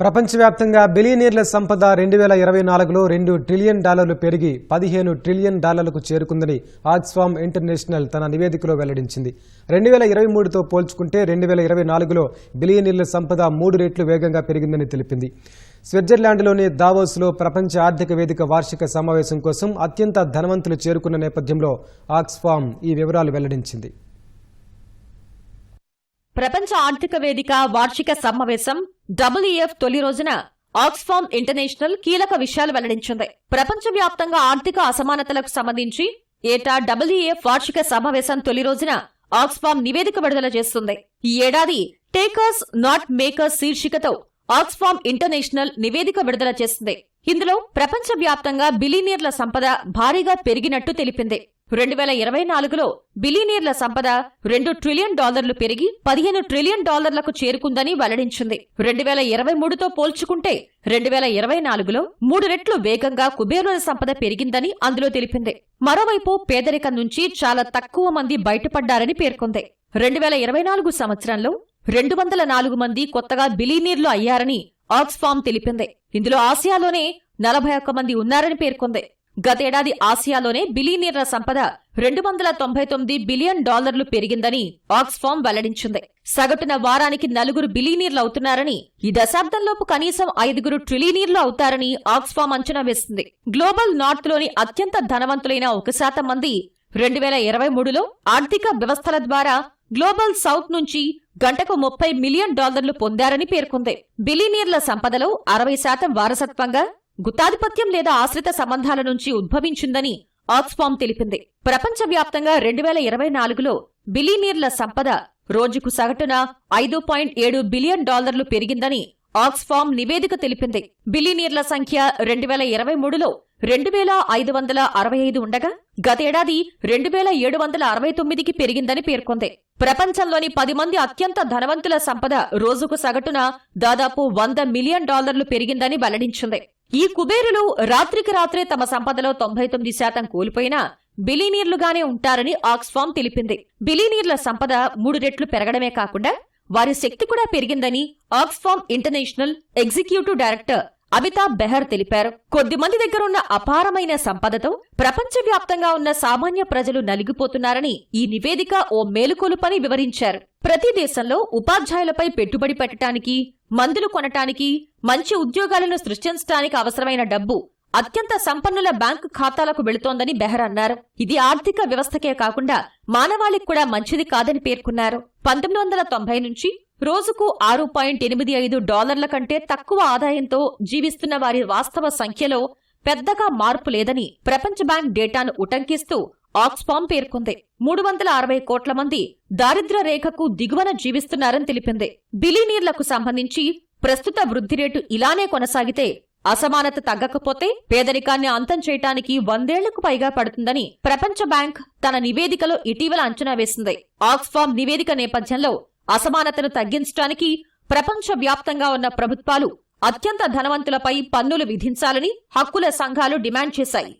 ప్రపంచవ్యాప్తంగా బిలియనీర్ల సంపద రెండు వేల ఇరవై నాలుగులో రెండు ట్రిలియన్ డాలర్లు పెరిగి పదిహేను ట్రిలియన్ డాలర్లకు చేరుకుందని ఆక్స్ఫామ్ ఇంటర్నేషనల్ తన నివేదికలో వెల్లడించింది. రెండు వేల ఇరవై మూడుతో పోల్చుకుంటే రెండు వేల ఇరవై నాలుగులో బిలియనీర్ల సంపద మూడు రెట్లు వేగంగా పెరిగిందని తెలిపింది. స్విట్జర్లాండ్లోని దావోస్లో ప్రపంచ ఆర్థిక వేదిక వార్షిక సమావేశం కోసం అత్యంత ధనవంతులు చేరుకున్న నేపథ్యంలో ఆక్స్ఫామ్ ఈ వివరాలు వెల్లడించింది. ప్రపంచ ఆర్థిక వేదిక వార్షిక సమావేశం డబ్ల్యూఎఫ్ తొలి రోజున ఆక్స్ఫామ్ ఇంటర్నేషనల్ కీలక విషయాలు వెల్లడించింది. ప్రపంచవ్యాప్తంగా ఆర్థిక అసమానతలకు సంబంధించి ఏటా డబ్ల్యూఎఫ్ వార్షిక సమావేశం తొలి రోజున ఆక్స్ఫామ్ నివేదిక విడుదల చేస్తుంది. ఈ ఏడాది టేకర్స్ నాట్ మేకర్స్ శీర్షికతో ఆక్స్ఫామ్ ఇంటర్నేషనల్ నివేదిక విడుదల చేస్తుంది. ఇందులో ప్రపంచవ్యాప్తంగా బిలీనియర్ల సంపద భారీగా పెరిగినట్టు తెలిపింది. రెండు వేల ఇరవై నాలుగులో బిలీనియర్ల సంపద రెండు ట్రిలియన్ డాలర్లు పెరిగి పదిహేను ట్రిలియన్ డాలర్లకు చేరుకుందని వెల్లడించింది. రెండు వేల ఇరవై మూడుతో పోల్చుకుంటే రెండు వేల ఇరవై నాలుగులో మూడు రెట్లు వేగంగా కుబేరుల సంపద పెరిగిందని అందులో తెలిపింది. మరోవైపు పేదరికం నుంచి చాలా తక్కువ మంది బయటపడ్డారని పేర్కొంది. రెండు వేల ఇరవై నాలుగు సంవత్సరంలో రెండు వందల నాలుగు మంది కొత్తగా బిలీనీర్లు అయ్యారని ఆక్స్ఫామ్ తెలిపింది. ఇందులో ఆసియాలోనే నలభై ఒక్క మంది ఉన్నారని పేర్కొంది. గతేడాది ఆసియాలోనే బిలీనీర్ల సంపద రెండు వందల తొంభై తొమ్మిది బిలియన్ డాలర్లు పెరిగిందని ఆక్స్ఫామ్ వెల్లడించింది. సగటున వారానికి నలుగురు బిలీనీర్లు అవుతున్నారని ఈ దశాబ్దంలోపు కనీసం ఐదుగురు ట్రిలీనీర్లు అవుతారని ఆక్స్ఫామ్ అంచనా వేస్తుంది గ్లోబల్ నార్త్లోని అత్యంత ధనవంతులైన ఒక శాతం మంది రెండు వేల ఇరవై మూడులో ఆర్థిక వ్యవస్థల ద్వారా గ్లోబల్ సౌత్ నుంచి గంటకు ముప్పై మిలియన్ డాలర్లు పొందారని పేర్కొంది. బిలీనీర్ల సంపదలో అరవై శాతం వారసత్వంగా గుత్తాధిపత్యం లేదా ఆశ్రిత సంబంధాల నుంచి ఉద్భవించిందని ఆక్స్ఫామ్ తెలిపింది. ప్రపంచవ్యాప్తంగా రెండు వేల ఇరవై నాలుగులో బిలీనీర్ల సంపద రోజుకు సగటున ఐదు పాయింట్ ఏడు బిలియన్ డాలర్లు పెరిగిందని ఆక్స్ఫామ్ నివేదిక తెలిపింది. బిలీనీర్ల సంఖ్య రెండు వేల ఇరవై మూడులో రెండు వేల ఐదు వందల అరవై ఐదు ఉండగా గతేడాది రెండు వేల ఏడు వందల అరవై తొమ్మిదికి పెరిగిందని పేర్కొంది. ప్రపంచంలోని పది మంది అత్యంత ధనవంతుల సంపద రోజుకు సగటున దాదాపు వంద మిలియన్ డాలర్లు పెరిగిందని వెల్లడించింది. ఈ కుబేరులు రాత్రికి రాత్రే తమ సంపదలో తొంభై తొమ్మిది శాతం కోల్పోయినా బిలీనీర్లుగానే ఉంటారని ఆక్స్ఫామ్ తెలిపింది. బిలీనీర్ల సంపద మూడు రెట్లు పెరగడమే కాకుండా వారి శక్తి కూడా పెరిగిందని Oxfam international executive director Amitabh Behar తెలిపారు. కొద్ది మంది దగ్గర ఉన్న అపారమైన సంపదతో ప్రపంచవ్యాప్తంగా ఉన్న సామాన్య ప్రజలు నలిగిపోతున్నారని ఈ నివేదిక ఓ మేలుకొలుపని వివరించారు. ప్రతి దేశంలో ఉపాధ్యాయులపై పెట్టుబడి పెట్టడానికి మందులు కొనటానికి మంచి ఉద్యోగాలను సృష్టించడానికి అవసరమైన డబ్బు అత్యంత సంపన్నుల బ్యాంకు ఖాతాలకు వెళుతోందని బెహర్ అన్నారు. ఇది ఆర్థిక వ్యవస్థకే కాకుండా మానవాళికి కూడా మంచిది కాదని పేర్కొన్నారు. పంతొమ్మిది వందల తొంభై నుంచి రోజుకు ఆరు పాయింట్ ఎనిమిది ఐదు డాలర్ల కంటే తక్కువ ఆదాయంతో జీవిస్తున్న వారి వాస్తవ సంఖ్యలో పెద్దగా మార్పు లేదని ప్రపంచ బ్యాంక్ డేటాను ఉటంకిస్తూ ఆక్స్ఫామ్ పేర్కొంది. మూడు వందల అరవై కోట్ల మంది దారిద్ర్య రేఖకు దిగువన జీవిస్తున్నారని తెలిపింది. బిలీనీర్లకు సంబంధించి ప్రస్తుత వృద్ధి రేటు ఇలానే కొనసాగితే అసమానత తగ్గకపోతే పేదరికాన్ని అంతం చేయటానికి వందేళ్ళకు పైగా పడుతుందని ప్రపంచ బ్యాంక్ తన నివేదికలో ఇటీవల అంచనా వేసింది. ఆక్స్ఫామ్ నివేదిక నేపథ్యంలో అసమానతను తగ్గించడానికి ప్రపంచ వ్యాప్తంగా ఉన్న ప్రభుత్వాలు అత్యంత ధనవంతులపై పన్నులు విధించాలని హక్కుల సంఘాలు డిమాండ్ చేశాయి.